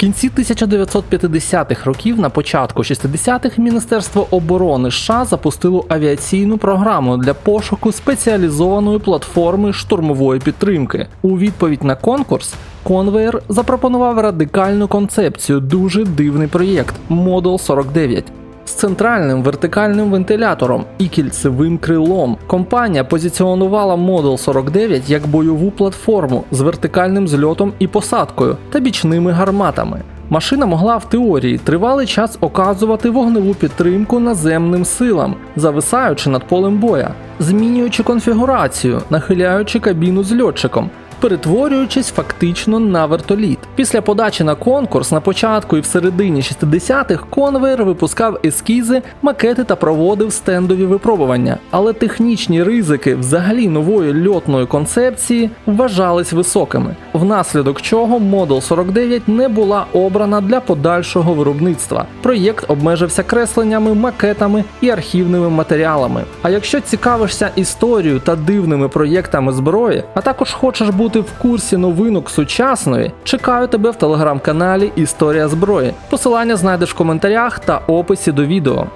кінці 1950-х років, на початку 60-х, Міністерство оборони США запустило авіаційну програму для пошуку спеціалізованої платформи штурмової підтримки. У відповідь на конкурс Конвейер запропонував радикальну концепцію, дуже дивний проєкт Model 49. З центральним вертикальним вентилятором і кільцевим крилом компанія позиціонувала Model 49 як бойову платформу з вертикальним зльотом і посадкою та бічними гарматами. Машина могла в теорії тривалий час оказувати вогневу підтримку наземним силам, зависаючи над полем боя, змінюючи конфігурацію, нахиляючи кабіну з льотчиком, перетворюючись фактично на вертоліт. Після подачі на конкурс на початку і в середині 60-х конвейер випускав ескізи, макети та проводив стендові випробування. Але технічні ризики взагалі нової льотної концепції вважались високими, внаслідок чого Model 49 не була обрана для подальшого виробництва. Проєкт обмежився кресленнями, макетами і архівними матеріалами. А якщо цікавишся історією та дивними проєктами зброї, а також хочеш бути в курсі новинок сучасної, чекаю тебе в телеграм-каналі Історія зброї. Посилання знайдеш в коментарях та описі до відео.